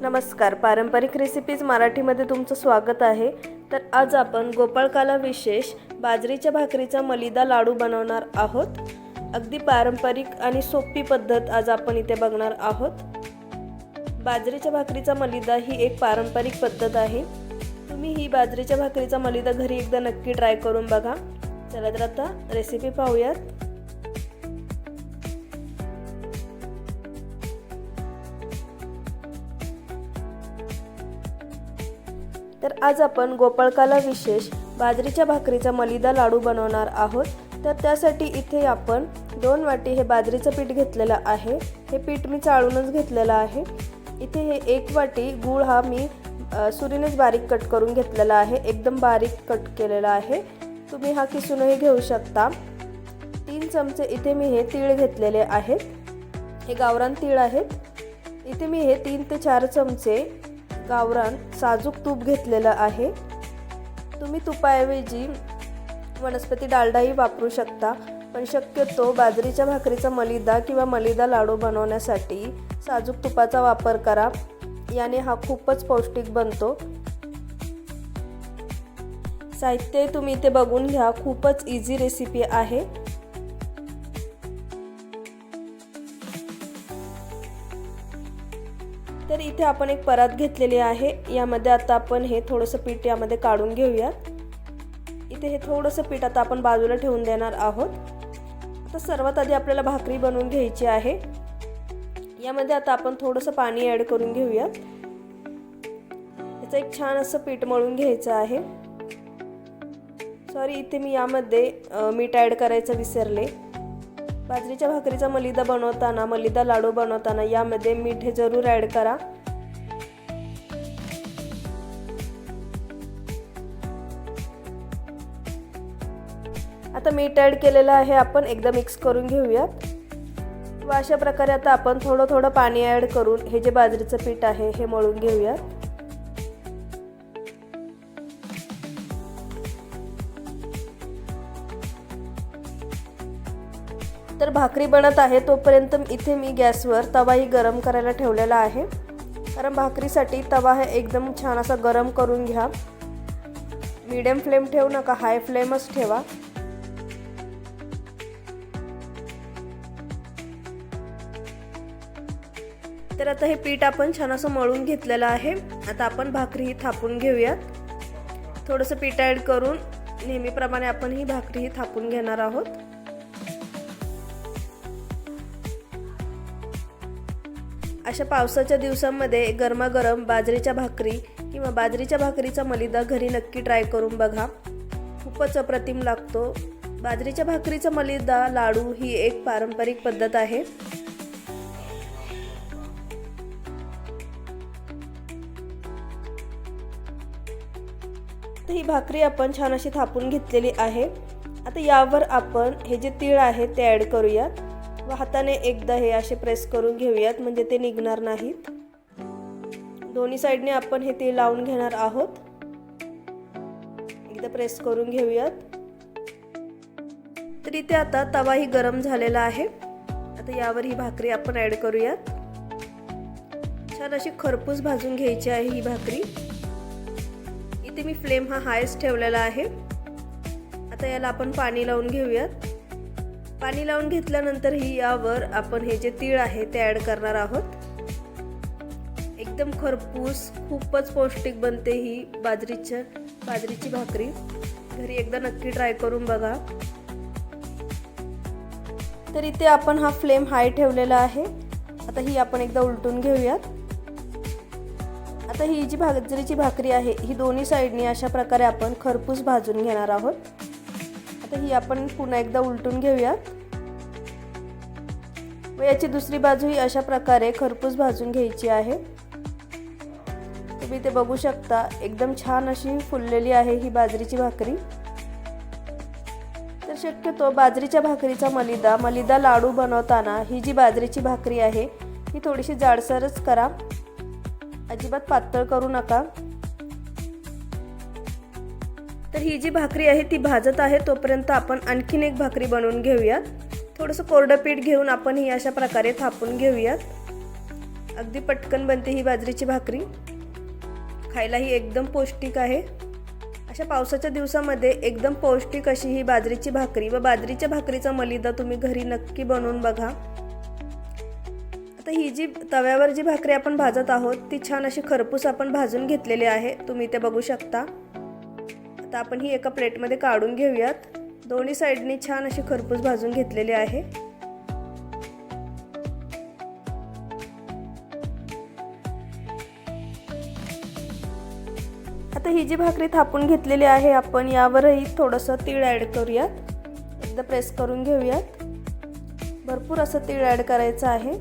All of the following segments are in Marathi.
नमस्कार. पारंपरिक रेसिपीज मराठीमध्ये तुमचं स्वागत आहे. तर आज आपण गोपाळकाला विशेष बाजरीच्या भाकरीचा मलिदा लाडू बनवणार आहोत. अगदी पारंपरिक आणि सोपी पद्धत आज आपण इथे बघणार आहोत. बाजरीच्या भाकरीचा मलिदा ही एक पारंपरिक पद्धत आहे. तुम्ही ही बाजरीच्या भाकरीचा मलिदा घरी एकदा नक्की ट्राय करून बघा. चला तर आता रेसिपी पाहूयात. आज आपण गोपाळकाला विशेष बाजरीच्या भाकरीचा मलिदा लाडू बनवणार आहोत. तर त्यासाठी इथे आपण दोन वाटी हे बाजरीचं पीठ घेतलेलं आहे. हे पीठ मी चाळूनच घेतलेलं आहे. इथे हे एक वाटी गूळ हा मी सुरीनेच बारीक कट करून घेतलेला आहे. एकदम बारीक कट केलेला आहे. तुम्ही हा किसूनही घेऊ शकता. तीन चमचे इथे मी हे तीळ घेतलेले आहेत. हे गावरान तीळ आहेत. इथे मी हे तीन ते चार चमचे गावरान साजूक तूप घेतलेलं आहे. तुम्ही तुपाऐवजी वनस्पती डालडाही वापरू शकता पण शक्यतो बाजरीच्या भाकरीचा मलिदा किंवा मलिदा लाडू बनवण्यासाठी साजूक तुपाचा वापर करा. याने हा खूपच पौष्टिक बनतो. साहित्य तुम्ही इथे बघून घ्या खूपच इझी रेसिपी आहे. इथे आपण एक परात घेतलेली आहे. यामध्ये आता आपण हे थोडंसं पीठ यामध्ये काढून घेऊयात. इथे हे थोडंसं पीठ आता आपण बाजूला ठेवून देणार आहोत. आता सर्वात आधी आपल्याला भाकरी बनवून घ्यायची आहे. यामध्ये आता आपण थोडंसं पाणी ॲड करून घेऊयात. याचं एक छान असं पीठ मळून घ्यायचं आहे. सॉरी इथे मी यामध्ये मीठ ॲड करायचं विसरले. बाजरीच्या भाकरीचा मलिदा बनवताना मलिदा लाडू बनवताना यामध्ये मीठ हे जरूर ॲड करा. आता मीठ ॲड केलेलं आहे आपण एकदा मिक्स करून घेऊयात. व अशा प्रकारे आता आपण थोडं थोडं पाणी ॲड करून हे जे बाजरीचं पीठ आहे हे मळून घेऊयात. तर भाकरी बनत आहे तोपर्यंत इथे मी गॅसवर तवाही गरम करायला ठेवलेला आहे. कारण भाकरीसाठी तवा हे एकदम छान असा गरम करून घ्या. मीडियम फ्लेम ठेवू नका हाय फ्लेमच ठेवा. तर आता हे पीठ आपण छान असं मळून घेतलेलं आहे. आता आपण भाकरी ही थापून घेऊयात. थोडंसं पीठ ॲड करून नेहमीप्रमाणे आपण ही भाकरी ही थापून घेणार आहोत. अशा पावसाच्या दिवसांमध्ये गरमागरम बाजरीच्या भाकरी किंवा बाजरीच्या भाकरीचा मलिदा घरी नक्की ट्राय करून बघा. खूपच अप्रतिम लागतो. बाजरीच्या भाकरीचा मलिदा लाडू ही एक पारंपरिक पद्धत आहे. ही भाकरी आपण छान अशी थापून घेतलेली आहे. आता यावर आपण हे जे तीळ आहे ते ॲड करूयात. व हाताने एकदा हे असे प्रेस करून घेऊयात म्हणजे ते निघणार नाहीत. दोन्ही साईडने आपण हे तीळ लावून घेणार आहोत. एकदा प्रेस करून घेऊयात. तर इथे आता तवाही गरम झालेला आहे. आता यावर ही भाकरी आपण ॲड करूयात. छान अशी खरपूस भाजून घ्यायची आहे ही भाकरी. इथे मी फ्लेम हा हायस्ट ठेवलेला आहे. आता याला आपण पाणी लावून घेऊयात. पाणी लावून घेतल्यानंतर ही यावर आपण हे जे तीळ आहे ते ॲड करणार आहोत. एकदम खरपूस खूपच पौष्टिक बनते ही बाजरीच्या बाजरीची भाकरी. घरी एकदा नक्की ट्राय करून बघा. तर इथे आपण हा फ्लेम हाय ठेवलेला आहे. आता ही आपण एकदा उलटून घेऊयात. आता ही जी बाजरीची भाकरी आहे ही दोन्ही साईडनी अशा प्रकारे आपण खरपूस भाजून घेणार आहोत. आता ही आपण पुन्हा एकदा उलटून घेऊयात व याची दुसरी बाजू ही अशा प्रकारे खरपूस भाजून घ्यायची आहे. तुम्ही ते बघू शकता एकदम छान अशी फुललेली आहे ही बाजरीची भाकरी. तर शक्यतो बाजरीच्या भाकरीचा मलिदा मलिदा लाडू बनवताना ही जी बाजरीची भाकरी आहे ही थोडीशी जाडसरच करा. अजिबात पातळ करू नका. तर ही जी भाकरी आहे ती भाजत आहे तोपर्यंत आपण आणखीन एक भाकरी बनवून घेऊयात. थोडंसं कोरडं पीठ घेऊन आपण ही अशा प्रकारे थापून घेऊयात. अगदी पटकन बनते ही बाजरीची भाकरी. खायलाही एकदम पौष्टिक आहे. अशा पावसाच्या दिवसामध्ये एकदम पौष्टिक अशी ही बाजरीची भाकरी व बाजरीच्या भाकरीचा मलिदा तुम्ही घरी नक्की बनवून बघा. तर ही जी तव्यावर जी भाकरी आपण भाजत आहोत ती छान अशी खरपूस आपण भाजून घेतलेली आहे. तुम्ही ते बघू शकता. आता आपण ही एका प्लेटमध्ये काढून घेऊयात. दोन्ही साईडनी छान अशी खरपूस भाजून घेतलेली आहे. आता ही जी भाकरी थापून घेतलेली आहे आपण यावरही थोडंसं तीळ ॲड करूयात. एकदा प्रेस करून घेऊयात. भरपूर असं तीळ ॲड करायचं आहे.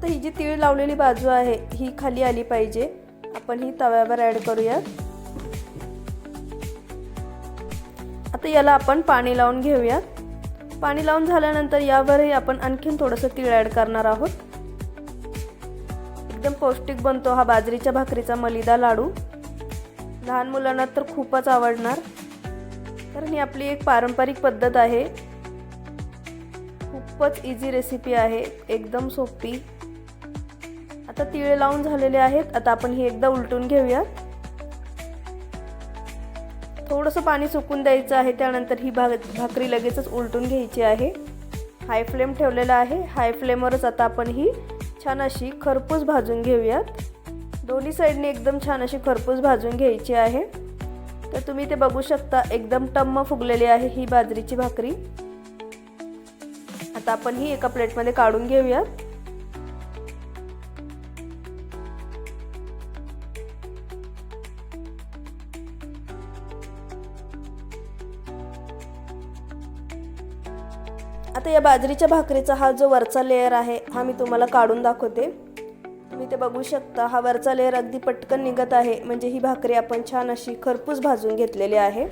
आता ही जी तीळ लावलेली बाजू आहे ही खाली आली पाहिजे. आपण ही तव्यावर ॲड करूयात आता याला आपण पाणी लावून घेऊयात पाणी लावून झाल्यानंतर यावरही आपण आणखीन थोडंसं तीळ ॲड करणार आहोत. एकदम पौष्टिक बनतो हा बाजरीच्या भाकरीचा मलिदा लाडू. लहान मुलांना तर खूपच आवडणार. कारण ही आपली एक पारंपरिक पद्धत आहे. खूपच इझी रेसिपी आहे. एकदम सोपी. आता तिळे लावून झालेले आहेत. आता आपण ही एकदा उलटून घेऊया. थोडंसं पाणी सुकून द्यायचं आहे. त्यानंतर ही भाग भाकरी लगेचच उलटून घ्यायची आहे. हाय फ्लेम ठेवलेला आहे. हाय फ्लेमवरच आता आपण ही छान अशी खरपूस भाजून घेऊयात. दोन्ही साईडने एकदम छान अशी खरपूस भाजून घ्यायची आहे. तर तुम्ही ते बघू शकता एकदम टम्म फुगलेली आहे ही बाजरीची भाकरी. आता आपण ही एका प्लेटमध्ये काढून घेऊयात. आता या बाजरीच्या भाकरीचा हा जो वरचा लेअर आहे हा मी तुम्हाला काढून दाखवते. तुम्ही ते बघू शकता हा वरचा लेअर अगदी पटकन निघत आहे. म्हणजे ही भाकरी आपण छान अशी खरपूस भाजून घेतलेली आहे.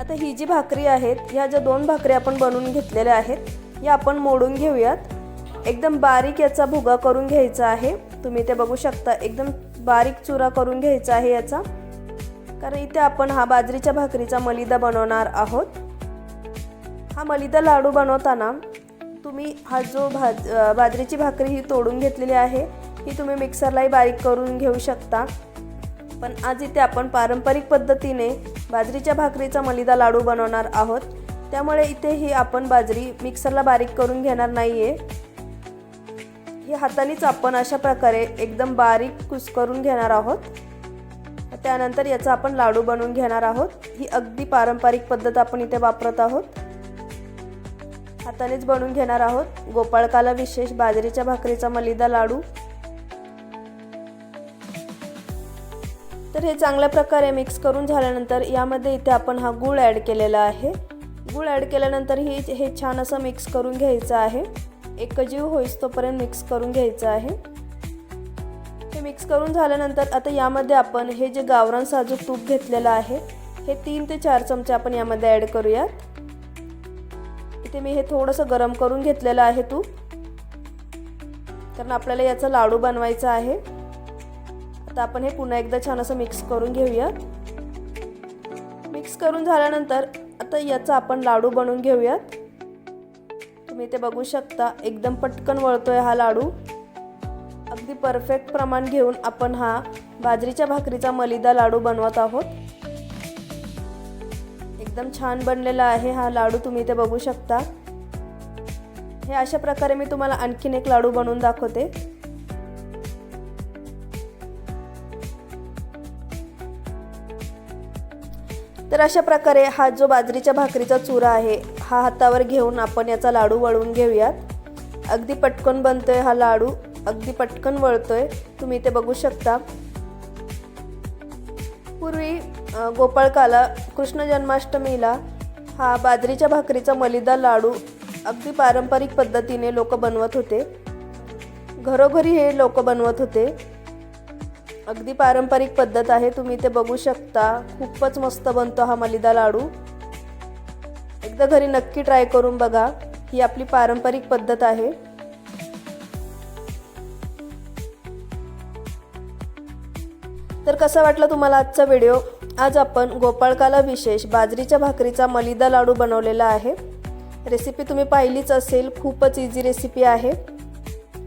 आता ही जी भाकरी आहेत ह्या ज्या दोन भाकरी आपण बनवून घेतलेल्या आहेत या आपण मोडून घेऊयात. एकदम बारीक याचा भुगा करून घ्यायचा आहे. तुम्ही ते बघू शकता एकदम बारीक चुरा करून घ्यायचा आहे याचा. कारण इथे आपण हा बाजरीच्या भाकरीचा मलिदा बनवणार आहोत. हा मलिदा लाडू बनवताना तुम्ही हा जो भाज बाजरीची भाकरी ही तोडून घेतलेली आहे ही तुम्ही मिक्सरलाही बारीक करून घेऊ शकता. पण आज इथे आपण पारंपरिक पद्धतीने बाजरीच्या भाकरीचा मलिदा लाडू बनवणार आहोत. त्यामुळे इथे ही आपण बाजरी मिक्सरला बारीक करून घेणार नाही आहे ही हातानेच आपण अशा प्रकारे एकदम बारीक कुस करून घेणार आहोत. त्यानंतर याचा आपण लाडू बनवून घेणार आहोत. ही अगदी पारंपरिक पद्धत आपण इथे वापरत आहोत. हातानेच बनवून घेणार आहोत. गोपाळकाला विशेष बाजरीच्या भाकरीचा मलिदा लाडू. तर हे चांगल्या प्रकारे मिक्स करून झाल्यानंतर यामध्ये इथे आपण हा गूळ ॲड केलेला आहे. गूळ ॲड केल्यानंतर ही हे छान असं मिक्स करून घ्यायचं आहे. एकजीव होईस तोपर्यंत मिक्स करून घ्यायचं आहे. मिक्स करून झाल्यानंतर आता यामध्ये आपण हे जे गावरान साजूक तूप घेतलेलं आहे हे तीन ते चार चमचे आपण यामध्ये ॲड करूयात. इथे मी हे थोडंसं गरम करून घेतलेलं आहे तूप. कारण आपल्याला याचा लाडू बनवायचा आहे. आता आपण हे पुन्हा एकदा छान असं मिक्स करून घेऊयात. मिक्स करून झाल्यानंतर आता याचा आपण लाडू बनवून घेऊयात. तुम्ही ते बघू शकता एकदम पटकन वळतोय हा लाडू. अगदी परफेक्ट प्रमाण घेऊन आपण हा बाजरीच्या भाकरीचा मलिदा लाडू बनवत आहोत. एकदम छान बनलेला आहे हा लाडू तुम्ही ते बघू शकता. हे अशा प्रकारे मी तुम्हाला आणखीन एक लाडू बनवून दाखवते. तर अशा प्रकारे हा जो बाजरीच्या भाकरीचा चुरा आहे हा हातावर घेऊन आपण याचा लाडू वळवून घेऊयात. अगदी पटकन बनतोय हा लाडू. अगदी पटकन वळतोय. तुम्ही ते बघू शकता. पूर्वी गोपाळकाला कृष्ण जन्माष्टमीला हा बाजरीच्या भाकरीचा मलिदा लाडू अगदी पारंपरिक पद्धतीने लोक बनवत होते. घरोघरी हे लोक बनवत होते. अगदी पारंपरिक पद्धत आहे. तुम्ही ते बघू शकता. खूपच मस्त बनतो हा मलिदा लाडू. एकदा घरी नक्की ट्राय करून बघा. ही आपली पारंपरिक पद्धत आहे. तर कसा वाटला तुम्हाला आजचा व्हिडिओ आज आपण गोपाळकाला विशेष बाजरीच्या भाकरीचा मलिदा लाडू बनवलेला आहे. रेसिपी तुम्ही पाहिलीच असेल खूपच इझी रेसिपी आहे.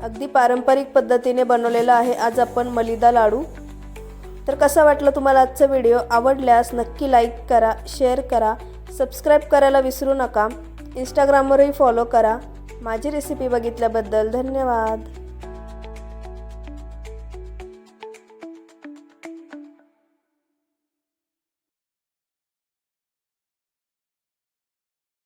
अगदी पारंपरिक पद्धतीने बनवलेला आहे आज आपण मलिदा लाडू. तर कसा वाटलं तुम्हाला आजचा व्हिडिओ आवडल्यास नक्की लाईक करा शेअर करा सबस्क्राईब करायला विसरू नका. इंस्टाग्रामवरही फॉलो करा. माझी रेसिपी बघितल्याबद्दल धन्यवाद.